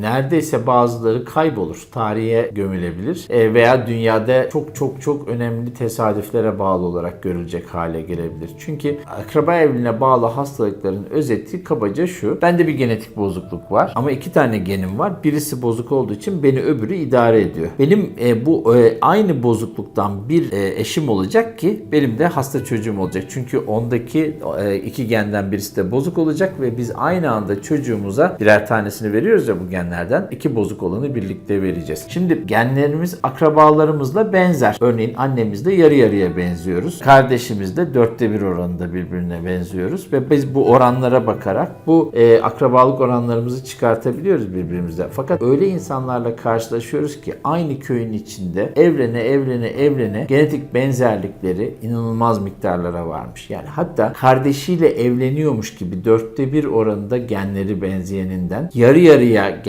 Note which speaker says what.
Speaker 1: neredeyse bazıları kaybolur. Tarihe gömülebilir. E, veya dünyada çok çok çok önemli tesadüflere bağlı olarak görülecek hale gelebilir. Çünkü akraba evliliğine bağlı hastalıkların özeti kabaca şu. Bende bir genetik bozukluk var ama iki tane genim var. Birisi bozuk olduğu için beni öbürü idare ediyor. Benim e, bu e, aynı bozukluktan bir eşim olacak ki benim de hasta çocuğum olacak. Çünkü ondaki iki genden birisi de bozuk olacak ve biz aynı anda çocuğumuza birer tanesini veriyoruz ya bu genlerden. iki bozuk olanı birlikte vereceğiz. Şimdi genlerimiz akrabalarımızla benzer. Örneğin annemizle yarı yarıya benziyoruz. Kardeşimizle dörtte bir oranında birbirine benziyoruz ve biz bu oranlara bakarak bu e, akrabalık oranlarımızı çıkartabiliyoruz birbirimizden. Fakat öyle insanlarla karşılaşıyoruz ki aynı köyün içinde evrene evrene evrene genetik benzerlikleri inanılmaz miktarlara varmış. Yani hatta kardeşiyle evleniyormuş gibi dörtte bir oranında genleri benzeyeninden yarı yarıya